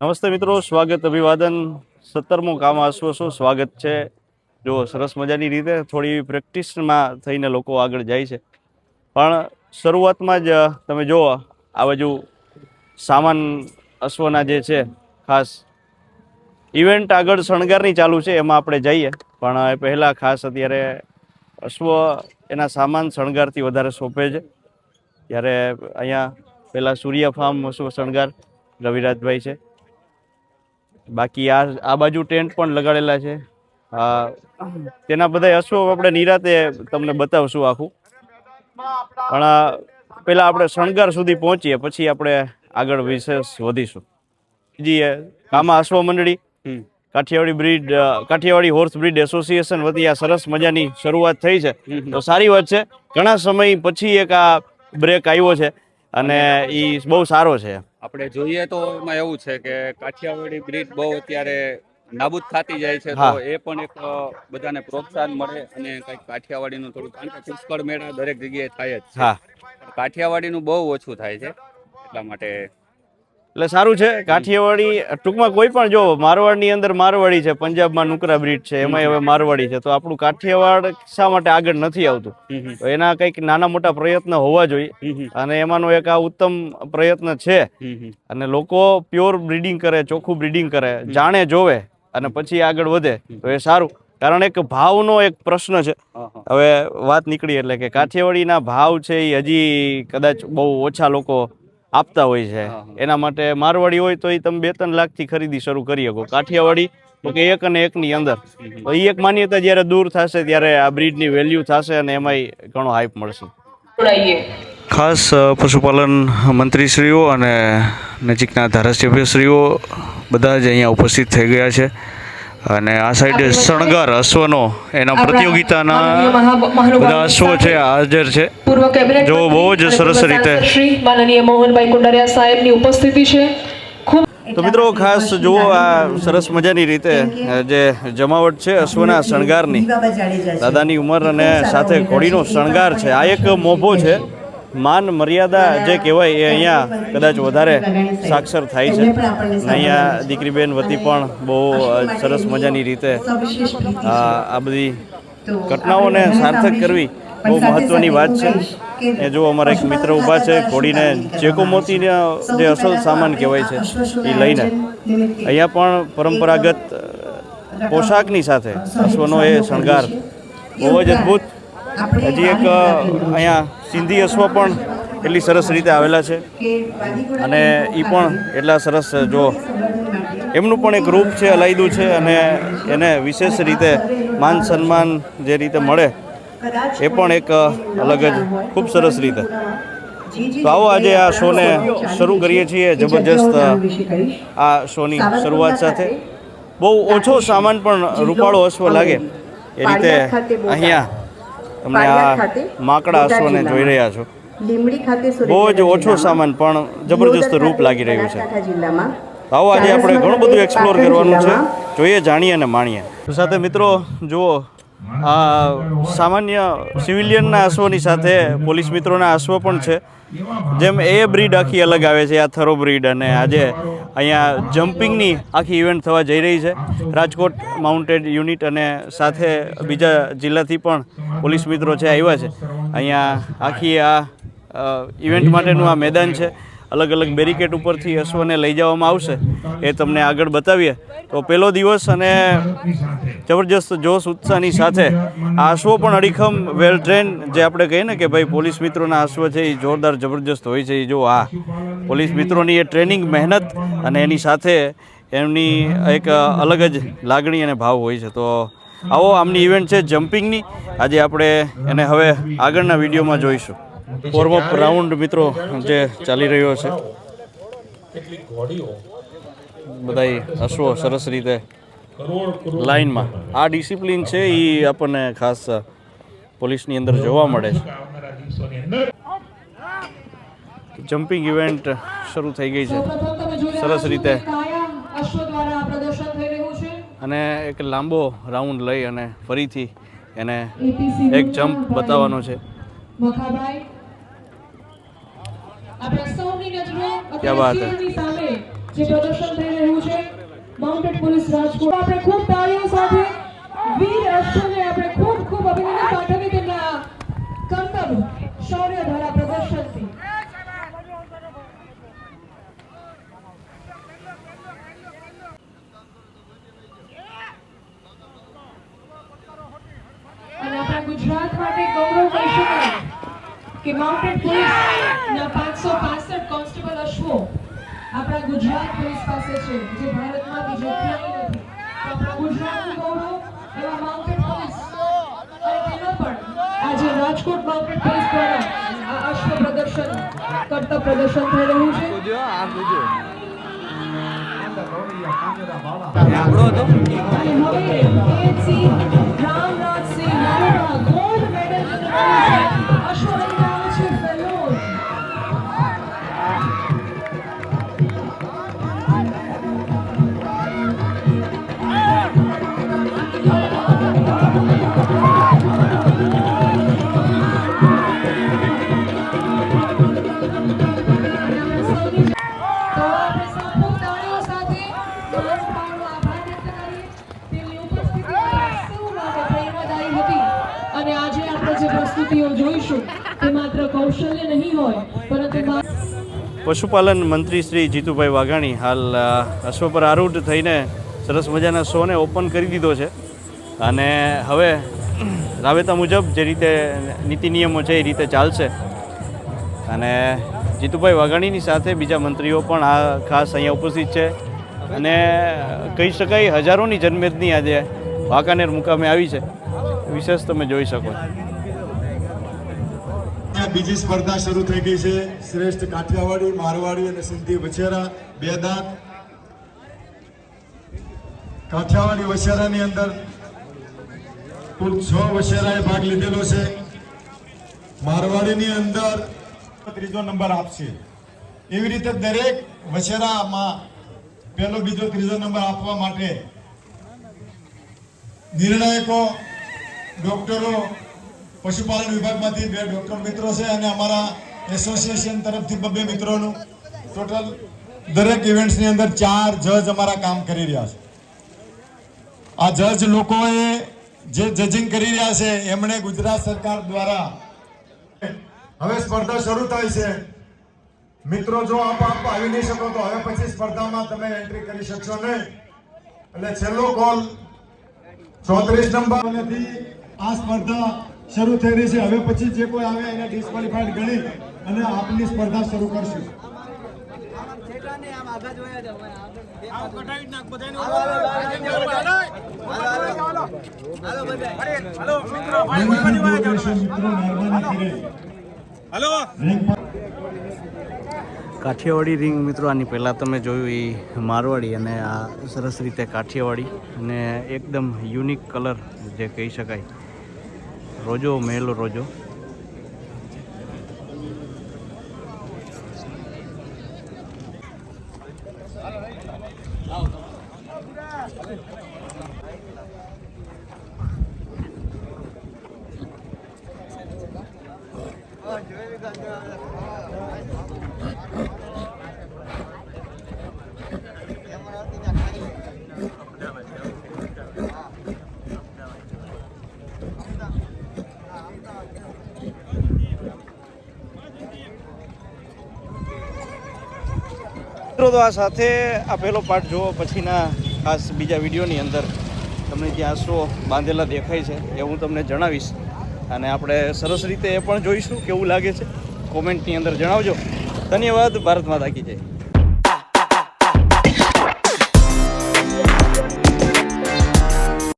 નમસ્તે મિત્રો, સ્વાગત અભિવાદન. સત્તરમું કામ આસવો શું? સ્વાગત છે. જો સરસ મજાની રીતે થોડી પ્રેક્ટિસમાં થઈને લોકો આગળ જાય છે. પણ શરૂઆતમાં જ, તમે જુઓ, આ બાજુ સામાન અશ્વના જે છે, ખાસ ઇવેન્ટ આગળ શણગારની ચાલુ છે, એમાં આપણે જઈએ. પણ એ પહેલાં ખાસ અત્યારે અશ્વ એના સામાન શણગારથી વધારે સોંપે છે. ત્યારે અહીંયા પહેલાં સૂર્ય ફાર્મ અશ્વ શણગાર રવિરાજભાઈ છે. બાકી આ આ બાજુ ટેન્ટ પણ લગાડેલા છે. તેના બધા અશ્વો આપણે નિરાતે તમને બતાવશું આખું. પણ આ પહેલાં આપણે શણગાર સુધી પહોંચીએ પછી આપણે આગળ વિશેષ વધીશું. બીજી કામા અશ્વ મંડળી Kathiyawadi breed Kathiyawadi horse breed association વતી આ સરસ મજાની શરૂઆત થઈ છે. તો સારી વાત છે. ઘણા સમય પછી એક આ બ્રેક આવ્યો છે. અને એ બહુ સારો છે. આપણે જોઈએ તો એમાં એવું છે કે કાઠિયાવાડી બ્રીડ બહુ અત્યારે નાબૂદ થતી જાય છે તો એ પણ એક બધાને પ્રોત્સાહન મળે અને કંઈક કાઠિયાવાડીનું થોડું કારણ કે પુષ્કળ મેળા દરેક જગ્યાએ થાય જ છે. કાઠિયાવાડીનું બહુ ઓછું થાય છે એટલા માટે એટલે સારું છે. કાઠિયાવાડી ટૂંકમાં કોઈ પણ જો મારવાડની અંદર મારવાડી છે પંજાબમાં નુકરા બ્રીડ છે એમાં હવે મારવાડી છે તો આપણું કાઠિયાવાડ શા માટે આગળ નથી આવતું? તો એના કંઈક નાના મોટા પ્રયત્ન હોવા જોઈએ. અને એમાંનો એક આ ઉત્તમ પ્રયત્ન છે. અને લોકો પ્યોર બ્રીડિંગ કરે ચોખ્ખું બ્રીડિંગ કરે જાણે જોવે અને પછી આગળ વધે તો એ સારું. કારણ એક ભાવનો એક પ્રશ્ન છે. હવે વાત નીકળી એટલે કે કાઠિયાવાડીના ભાવ છે એ હજી કદાચ બહુ ઓછા લોકો આપતા હોય છે. એના માટે મારવાડી હોય તો એ તમે બે ત્રણ લાખથી ખરીદી શરૂ કરી શકો. કાઠિયાવાડી તો કે એક અને એકની અંદર. તો એ એક માન્યતા જ્યારે દૂર થશે ત્યારે આ બ્રીડની વેલ્યુ થશે અને એમાંય ઘણો હાઈપ મળશે. ખાસ પશુપાલન મંત્રીશ્રીઓ અને નજીકના ધારાસભ્યશ્રીઓ બધા જ અહીંયા ઉપસ્થિત થઈ ગયા છે. અને આ સાઈડ શણગાર અશ્વનો એના પ્રતિયોગિતાના બધા અશ્વો છે હાજર છે. પૂર્વ કેબિનેટ જો બહુ જ સરસ રીતે. શ્રી માનનીય મોહનભાઈ કુંડારિયા સાહેબની ઉપસ્થિતિ છે. તો મિત્રો ખાસ જુઓ આ સરસ મજાની રીતે જે જમાવટ છે અશ્વના શણગારની. દાદાની ઉંમર અને સાથે ઘોડીનો શણગાર છે. આ એક મોભો છે. માન મર્યાદા જે કહેવાય એ અહીંયા કદાચ વધારે સાક્ષર થાય છે. અહીંયા દીકરીબેન વતી પણ બહુ સરસ મજાની રીતે આ બધી ઘટનાઓને સાર્થક કરવી બહુ મહત્ત્વની વાત છે. એ જો અમારા એક મિત્ર ઊભા છે, ઘોડીને ચેકો મોતીના જે અસલ સામાન કહેવાય છે, એ લઈને અહીંયા પણ પરંપરાગત પોશાકની સાથે અશ્વનો એ શણગાર. બહુ જ અદ્ભુત. હજી એક અહીંયા સિંધી અશ્વ પણ એટલી સરસ રીતે આવેલા છે. અને એ પણ એટલા સરસ જો. એમનું પણ એક રૂપ છે અલાયદું છે અને એને વિશેષ રીતે માન સન્માન જે રીતે મળે એ પણ એક અલગ જ ખૂબ સરસ રીતે. તો આવો આજે આ શોને શરૂ કરીએ છીએ જબરજસ્ત આ શોની શરૂઆત સાથે. બહુ ઓછો સામાન પણ રૂપાળો અશ્વ લાગે. એ રીતે અહીંયા તમને આ માકડા અશ્વને જોઈ રહ્યા છો. લીમડી ખાતે બહુ જ ઓછો સામાન પણ જબરજસ્ત રૂપ લાગી રહ્યું છે. આવો આજે આપણે ઘણું બધું એક્સપ્લોર કરવાનું છે. જોઈએ જાણીએ અને માણીએ. સાથે મિત્રો જુઓ સામાન્ય સિવિલિયનના અશ્વની સાથે પોલીસ મિત્રોના અશ્વ પણ છે. જેમ એ બ્રીડ આખી અલગ આવે છે, આ થરો બ્રીડ અને આજે અહીંયા જમ્પિંગની આખી ઇવેન્ટ થવા જઈ રહી છે. રાજકોટ માઉન્ટેડ યુનિટ અને સાથે બીજા જિલ્લાથી પણ પોલીસ મિત્રો છે, આવ્યા છે. અહીંયા આખી આ ઇવેન્ટ માટેનું આ મેદાન છે. અલગ અલગ બેરિકેટ ઉપરથી અશ્વને લઈ જવામાં આવશે, એ તમને આગળ બતાવીએ. તો પહેલો દિવસ અને જબરજસ્ત જોશ ઉત્સાહની સાથે આ અશ્વો પણ અડીખમ વેલ ટ્રેન, જે આપણે કહીએ ને કે ભાઈ પોલીસ મિત્રોના અશ્વ છે, એ જોરદાર જબરજસ્ત હોય છે, એ જો આ પોલીસ મિત્રોની એ ટ્રેનિંગ મહેનત અને એની સાથે એમની એક અલગ જ લાગણી અને ભાવ હોય છે. તો આવો આમની ઇવેન્ટ છે જમ્પિંગની. આજે આપણે એને હવે આગળના વિડીયોમાં જોઈશું. વોર્મઅપ રાઉન્ડ મિત્રો જે ચાલી રહ્યો છે. બધાય અશ્વો સરસ રીતે લાઈનમાં. આ ડિસિપ્લિન છે એ આપણને ખાસ પોલીસની અંદર જોવા મળે છે. જમ્પિંગ ઇવેન્ટ શરૂ થઈ ગઈ છે. સરસ રીતે. અશ્વ દ્વારા પ્રદર્શન થઈ રહ્યું છે અને એક લાંબો રાઉન્ડ લઈ અને ફરીથી એને એક જમ્પ બતાવવાનો છે. મખાભાઈ ક્યાં વાત? સામે જે પ્રદર્શન થઈ રહ્યું છે માઉન્ટેડ પોલીસ રાજકોટ આપણે ખૂબ તાળીઓ સાથે વીર અશ્વને આપણે ખૂબ ખૂબ અભિનંદન પાઠવી તેમના કર્તવ્ય શૌર્ય ધારા પ્રદર્શનથી ગુજરાત માટે કે માઉન્ટેડ પોલીસના પાંચસો પાસઠ કોન્સ્ટેબલ અશ્વો આપણા ગુજરાત પોલીસ પાસે છે જે ભારતમાં બીજો ક્યાંય નથી. તો આપણા ગુજરાતનું ગૌરવ એવા માઉન્ટેડ પોલીસ. અને તેમાં પણ આજે રાજકોટ માઉન્ટેડ પોલીસ દ્વારા આ અશ્વ પ્રદર્શન કરતા પ્રદર્શન થઈ રહ્યું છે. અને હવે પશુપાલન મંત્રી શ્રી જીતુભાઈ વાઘાણી હાલ અશ્વ પર આરૂઢ થઈને સરસ મજાના શોને ઓપન કરી દીધો છે. અને હવે રાબેતા મુજબ જે રીતે નીતિ નિયમો છે એ રીતે ચાલશે. અને જીતુભાઈ વાઘાણીની સાથે બીજા મંત્રીઓ પણ આ ખાસ અહીંયા ઉપસ્થિત છે. અને કહી શકાય હજારોની જનમેદની આજે વાંકાનેર મુકામે આવી છે. વિશેષ તમે જોઈ શકો છો. ત્યાં બીજી સ્પર્ધા શરૂ થઈ ગઈ છે. શ્રેષ્ઠ કાઠિયાવાડી, મારવાડી અને સિંધી વછેરા બે દાંત. કાઠિયાવાડી વછેરાની અંદર કુલ છ વછેરાએ ભાગ લીધેલો છે. મારવાડીની અંદર ત્રીજો નંબર આપશે. એવી રીતે દરેક વછેરામાં પહેલો બીજો ત્રીજો નંબર આપવા માટે નિર્ણાયકો, ડોક્ટરો પશુપાલન વિભાગમાંથી બે ડોક્ટર મિત્રો છે અને અમારા એસોસિએશન તરફથી બબે મિત્રોનું. ટોટલ દરેક ઇવેન્ટ્સની અંદર ચાર જજ અમારા કામ કરી રહ્યા છે. આ જજ લોકોએ જે જજિંગ કરી રહ્યા છે, એમણે ગુજરાત સરકાર દ્વારા હવે સ્પર્ધા શરૂ થાય છે. મિત્રો, જો આપ આપ આવી નહીં શકો તો હવે પછી સ્પર્ધામાં તમે એન્ટ્રી કરી શકશો નહીં. એટલે છેલ્લો કોલ ચોત્રીસ નંબર. આ સ્પર્ધા શરૂ થઈ રહી છે. હવે પછી જે કોઈ આવે એને ડિસ્ક્વોલિફાઈડ ગણી અને આપની સ્પર્ધા શરૂ કરશું. કાઠિયાવાડી રિંગ મિત્રો, આની પહેલાં તમે જોયું એ મારવાડી અને આ સરસ રીતે કાઠિયાવાડી અને એકદમ યુનિક કલર જે કહી શકાય. રોજો મેલો રોજો. તો આ સાથે આ પહેલો પાર્ટ જુઓ પછીના ખાસ બીજા વિડીયોની અંદર. તમને ત્યાં શો બાંધેલા દેખાય છે એ હું તમને જણાવીશ. અને આપણે સરસ રીતે એ પણ જોઈશું કેવું લાગે છે. કોમેન્ટની અંદર જણાવજો. ધન્યવાદ. ભારત માતા કી જય.